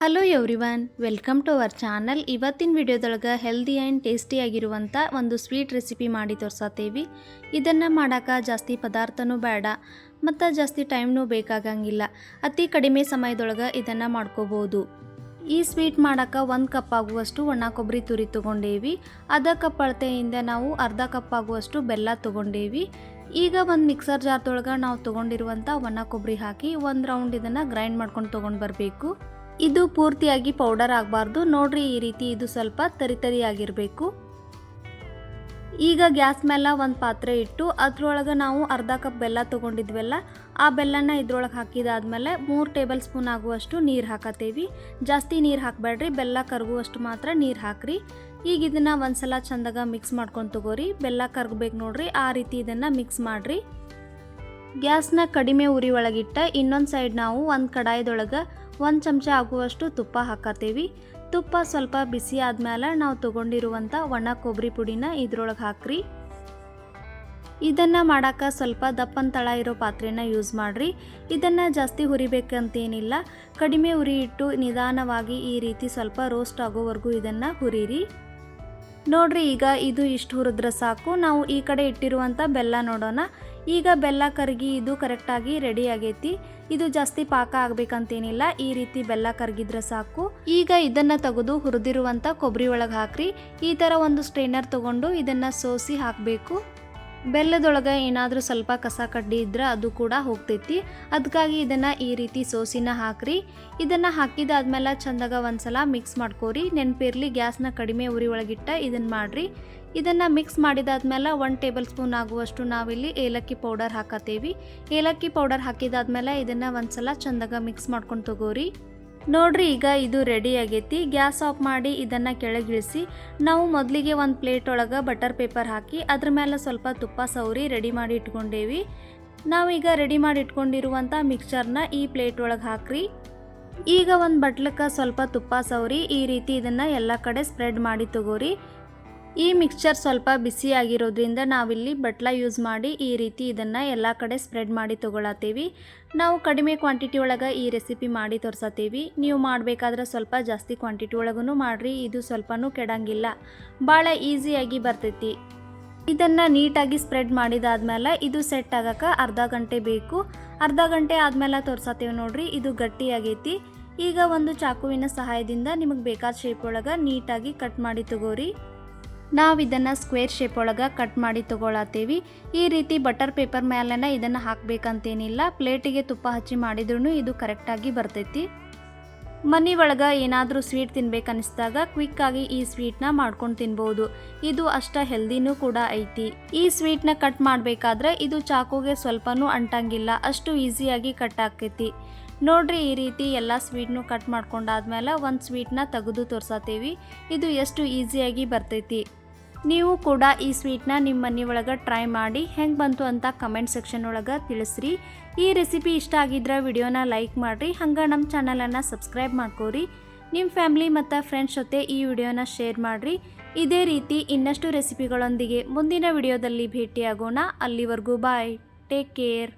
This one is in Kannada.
Hello everyone welcome to our channel ಇವತ್ತಿನ ವಿಡಿಯೋದೊಳಗೆ ಹೆಲ್ದಿ ಆ್ಯಂಡ್ ಟೇಸ್ಟಿಯಾಗಿರುವಂಥ ಒಂದು ಸ್ವೀಟ್ ರೆಸಿಪಿ ಮಾಡಿ ತೋರ್ಸತ್ತೇವಿ ಇದನ್ನು ಮಾಡೋಕೆ ಜಾಸ್ತಿ ಪದಾರ್ಥನೂ ಬೇಡ, ಮತ್ತು ಜಾಸ್ತಿ ಟೈಮ್ನೂ ಬೇಕಾಗಂಗಿಲ್ಲ. ಅತಿ ಕಡಿಮೆ ಸಮಯದೊಳಗೆ ಇದನ್ನು ಮಾಡ್ಕೋಬೋದು. ಈ ಸ್ವೀಟ್ ಮಾಡೋಕೆ ಒಂದು ಕಪ್ ಆಗುವಷ್ಟು ಒಣ ಕೊಬ್ಬರಿ ತುರಿ ತೊಗೊಂಡೇವಿ. ಅರ್ಧ ಕಪ್ ಅಳತೆಯಿಂದ ನಾವು ಅರ್ಧ ಕಪ್ ಆಗುವಷ್ಟು ಬೆಲ್ಲ ತೊಗೊಂಡೇವಿ. ಈಗ ಒಂದು ಮಿಕ್ಸರ್ ಜಾರ್ದೊಳಗೆ ನಾವು ತೊಗೊಂಡಿರುವಂಥ ಒಣ ಕೊಬ್ಬರಿ ಹಾಕಿ ಒಂದು ರೌಂಡ್ ಇದನ್ನು ಗ್ರೈಂಡ್ ಮಾಡ್ಕೊಂಡು ತೊಗೊಂಡು ಬರಬೇಕು. ಇದು ಪೂರ್ತಿಯಾಗಿ ಪೌಡರ್ ಆಗಬಾರ್ದು. ನೋಡ್ರಿ, ಈ ರೀತಿ ಇದು ಸ್ವಲ್ಪ ತರಿ ಆಗಿರಬೇಕು ಈಗ ಗ್ಯಾಸ್ ಮೇಲೆ ಒಂದು ಪಾತ್ರೆ ಇಟ್ಟು ಅದರೊಳಗೆ ನಾವು ಅರ್ಧ ಕಪ್ ಬೆಲ್ಲ ತೊಗೊಂಡಿದ್ವಲ್ಲ, ಆ ಬೆಲ್ಲನ ಇದ್ರೊಳಗೆ ಹಾಕಿದಾದ್ಮೇಲೆ ಮೂರು ಟೇಬಲ್ ಸ್ಪೂನ್ ಆಗುವಷ್ಟು ನೀರು ಹಾಕತ್ತೇವಿ. ಜಾಸ್ತಿ ನೀರು ಹಾಕಬೇಡ್ರಿ, ಬೆಲ್ಲ ಕರಗುವಷ್ಟು ಮಾತ್ರ ನೀರು ಹಾಕ್ರಿ. ಈಗ ಇದನ್ನು ಒಂದು ಸಲ ಚಂದಾಗ ಮಿಕ್ಸ್ ಮಾಡ್ಕೊಂಡು ತಗೋರಿ. ಬೆಲ್ಲ ಕರಗಬೇಕು ನೋಡ್ರಿ, ಆ ರೀತಿ ಇದನ್ನು ಮಿಕ್ಸ್ ಮಾಡಿರಿ. ಗ್ಯಾಸ್ನ ಕಡಿಮೆ ಉರಿ ಒಳಗಿಟ್ಟ ಇನ್ನೊಂದು ಸೈಡ್ ನಾವು ಒಂದು ಕಡಾಯದೊಳಗೆ ಒಂದು ಚಮಚ ಆಗುವಷ್ಟು ತುಪ್ಪ ಹಾಕತ್ತೀವಿ. ತುಪ್ಪ ಸ್ವಲ್ಪ ಬಿಸಿ ಆದ್ಮೇಲೆ ನಾವು ತೊಗೊಂಡಿರುವಂಥ ಒಣ ಕೊಬ್ಬರಿ ಪುಡಿನ ಇದ್ರೊಳಗೆ ಹಾಕ್ರಿ. ಇದನ್ನು ಮಾಡೋಕೆ ಸ್ವಲ್ಪ ದಪ್ಪನ ತಳ ಇರೋ ಪಾತ್ರೆನ ಯೂಸ್ ಮಾಡಿರಿ. ಇದನ್ನು ಜಾಸ್ತಿ ಹುರಿಬೇಕಂತೇನಿಲ್ಲ. ಕಡಿಮೆ ಉರಿ ಇಟ್ಟು ನಿಧಾನವಾಗಿ ಈ ರೀತಿ ಸ್ವಲ್ಪ ರೋಸ್ಟ್ ಆಗೋವರೆಗೂ ಇದನ್ನು ಹುರಿರಿ. ನೋಡ್ರಿ ಈಗ ಇದು ಇಷ್ಟು ಹುರಿದ್ರೆ ಸಾಕು. ನಾವು ಈ ಕಡೆ ಇಟ್ಟಿರುವಂಥ ಬೆಲ್ಲ ನೋಡೋಣ. ಈಗ ಬೆಲ್ಲ ಕರಗಿ ಇದು ಕರೆಕ್ಟಾಗಿ ರೆಡಿ ಆಗೈತಿ. ಇದು ಜಾಸ್ತಿ ಪಾಕ ಆಗ್ಬೇಕಂತೇನಿಲ್ಲ, ಈ ರೀತಿ ಬೆಲ್ಲ ಕರಗಿದ್ರೆ ಸಾಕು. ಈಗ ಇದನ್ನ ತೆಗೆದು ಹುರಿದಿರುವಂತ ಕೊಬ್ಬರಿ ಒಳಗೆ ಹಾಕ್ರಿ. ಈ ಥರ ಒಂದು ಸ್ಟ್ರೈನರ್ ತಗೊಂಡು ಇದನ್ನ ಸೋಸಿ ಹಾಕಬೇಕು. ಬೆಲ್ಲದೊಳಗೆ ಏನಾದರೂ ಸ್ವಲ್ಪ ಕಸ ಕಡ್ಡಿ ಇದ್ರೆ ಅದು ಕೂಡ ಹೋಗ್ತೈತಿ. ಅದಕ್ಕಾಗಿ ಇದನ್ನು ಈ ರೀತಿ ಸೋಸಿನ ಹಾಕ್ರಿ. ಇದನ್ನು ಹಾಕಿದಾದ್ಮೇಲೆ ಚಂದಾಗ ಒಂದ್ಸಲ ಮಿಕ್ಸ್ ಮಾಡ್ಕೋರಿ. ನೆನಪಿರ್ಲಿ, ಗ್ಯಾಸ್ನ ಕಡಿಮೆ ಉರಿ ಒಳಗಿಟ್ಟ ಇದನ್ನು ಮಾಡಿರಿ. ಇದನ್ನು ಮಿಕ್ಸ್ ಮಾಡಿದಾದ್ಮೇಲೆ ಒನ್ ಟೇಬಲ್ ಸ್ಪೂನ್ ಆಗುವಷ್ಟು ನಾವಿಲ್ಲಿ ಏಲಕ್ಕಿ ಪೌಡರ್ ಹಾಕತ್ತೀವಿ. ಏಲಕ್ಕಿ ಪೌಡರ್ ಹಾಕಿದಾದ್ಮೇಲೆ ಇದನ್ನು ಒಂದ್ಸಲ ಚಂದಾಗ ಮಿಕ್ಸ್ ಮಾಡ್ಕೊಂಡು ತಗೋರಿ. ನೋಡ್ರಿ, ಈಗ ಇದು ರೆಡಿ ಆಗೈತಿ. ಗ್ಯಾಸ್ ಆಫ್ ಮಾಡಿ ಇದನ್ನು ಕೆಳಗಿಳಿಸಿ, ನಾವು ಮೊದಲಿಗೆ ಒಂದು ಪ್ಲೇಟ್ ಒಳಗೆ ಬಟರ್ ಪೇಪರ್ ಹಾಕಿ, ಅದ್ರ ಮೇಲೆ ಸ್ವಲ್ಪ ತುಪ್ಪ ಸವರಿ ರೆಡಿ ಮಾಡಿ ಇಟ್ಕೊಂಡೇವಿ. ನಾವೀಗ ರೆಡಿ ಮಾಡಿ ಇಟ್ಕೊಂಡಿರುವಂಥ ಮಿಕ್ಸರ್ನ ಈ ಪ್ಲೇಟ್ ಒಳಗೆ ಹಾಕ್ರಿ. ಈಗ ಒಂದು ಬಟ್ಲಕ್ಕೆ ಸ್ವಲ್ಪ ತುಪ್ಪ ಸವರಿ, ಈ ರೀತಿ ಇದನ್ನು ಎಲ್ಲ ಕಡೆ ಸ್ಪ್ರೆಡ್ ಮಾಡಿ ತಗೋರಿ. ಈ ಮಿಕ್ಸ್ಚರ್ ಸ್ವಲ್ಪ ಬಿಸಿ ಆಗಿರೋದ್ರಿಂದ ನಾವಿಲ್ಲಿ ಬಟ್ಲ ಯೂಸ್ ಮಾಡಿ ಈ ರೀತಿ ಇದನ್ನು ಎಲ್ಲ ಕಡೆ ಸ್ಪ್ರೆಡ್ ಮಾಡಿ ತೊಗೊಳತ್ತೀವಿ. ನಾವು ಕಡಿಮೆ ಕ್ವಾಂಟಿಟಿ ಒಳಗೆ ಈ ರೆಸಿಪಿ ಮಾಡಿ ತೋರ್ಸತ್ತೀವಿ. ನೀವು ಮಾಡಬೇಕಾದ್ರೆ ಸ್ವಲ್ಪ ಜಾಸ್ತಿ ಕ್ವಾಂಟಿಟಿ ಒಳಗೂ ಮಾಡಿರಿ, ಇದು ಸ್ವಲ್ಪನೂ ಕೆಡಂಗಿಲ್ಲ. ಭಾಳ ಈಸಿಯಾಗಿ ಬರ್ತೈತಿ. ಇದನ್ನು ನೀಟಾಗಿ ಸ್ಪ್ರೆಡ್ ಮಾಡಿದಾದ್ಮೇಲೆ ಇದು ಸೆಟ್ ಆಗಕ್ಕೆ ಅರ್ಧ ಗಂಟೆ ಬೇಕು. ಅರ್ಧ ಗಂಟೆ ಆದಮೇಲೆ ತೋರ್ಸತ್ತೀವಿ ನೋಡಿರಿ, ಇದು ಗಟ್ಟಿಯಾಗೈತಿ ಈಗ ಒಂದು ಚಾಕುವಿನ ಸಹಾಯದಿಂದ ನಿಮಗೆ ಬೇಕಾದ ಶೇಪ್ ಒಳಗೆ ನೀಟಾಗಿ ಕಟ್ ಮಾಡಿ ತಗೋರಿ. ನಾವು ಇದನ್ನು ಸ್ಕ್ವೇರ್ ಶೇಪ್ ಒಳಗೆ ಕಟ್ ಮಾಡಿ ತೊಗೊಳತ್ತೀವಿ. ಈ ರೀತಿ ಬಟರ್ ಪೇಪರ್ ಮೇಲೆನ ಇದನ್ನು ಹಾಕಬೇಕಂತೇನಿಲ್ಲ. ಪ್ಲೇಟಿಗೆ ತುಪ್ಪ ಹಚ್ಚಿ ಮಾಡಿದ್ರೂ ಇದು ಕರೆಕ್ಟಾಗಿ ಬರ್ತೈತಿ. ಮನೆ ಒಳಗೆ ಏನಾದರೂ ಸ್ವೀಟ್ ಕ್ವಿಕ್ ಕ್ವಿಕ್ಕಾಗಿ ಈ ಸ್ವೀಟ್ನ ಮಾಡ್ಕೊಂಡು ತಿನ್ಬೋದು. ಇದು ಅಷ್ಟ ಹೆಲ್ದಿನೂ ಕೂಡ ಐತಿ. ಈ ಸ್ವೀಟ್ನ ಕಟ್ ಮಾಡಬೇಕಾದ್ರೆ ಇದು ಚಾಕುಗೆ ಸ್ವಲ್ಪನೂ ಅಂಟಂಗಿಲ್ಲ. ಅಷ್ಟು ಈಸಿಯಾಗಿ ಕಟ್ ಆಕೈತಿ ನೋಡ್ರಿ ಈ ರೀತಿ ಎಲ್ಲ ಸ್ವೀಟ್ನು ಕಟ್ ಮಾಡ್ಕೊಂಡಾದ್ಮೇಲೆ ಒಂದು ಸ್ವೀಟ್ನ ತೆಗೆದು ತೋರ್ಸತ್ತೀವಿ ಇದು ಎಷ್ಟು ಈಸಿಯಾಗಿ ಬರ್ತೈತಿ. ನೀವು ಕೂಡ ಈ ಸ್ವೀಟ್ನ ನಿಮ್ಮ ಮನೆ ಒಳಗೆ ಟ್ರೈ ಮಾಡಿ ಹೆಂಗೆ ಬಂತು ಅಂತ ಕಮೆಂಟ್ ಸೆಕ್ಷನ್ ಒಳಗೆ ತಿಳಿಸ್ರಿ. ಈ ರೆಸಿಪಿ ಇಷ್ಟ ಆಗಿದ್ರೆ ವಿಡಿಯೋನ ಲೈಕ್ ಮಾಡಿರಿ, ಹಂಗೆ ನಮ್ಮ ಚಾನಲನ್ನು ಸಬ್ಸ್ಕ್ರೈಬ್ ಮಾಡ್ಕೋರಿ. ನಿಮ್ಮ ಫ್ಯಾಮ್ಲಿ ಮತ್ತು ಫ್ರೆಂಡ್ಸ್ ಜೊತೆ ಈ ವಿಡಿಯೋನ ಶೇರ್ ಮಾಡಿರಿ. ಇದೇ ರೀತಿ ಇನ್ನಷ್ಟು ರೆಸಿಪಿಗಳೊಂದಿಗೆ ಮುಂದಿನ ವಿಡಿಯೋದಲ್ಲಿ ಭೇಟಿಯಾಗೋಣ. ಅಲ್ಲಿವರೆಗೂ ಬಾಯ್ ಟೇಕ್ ಕೇರ್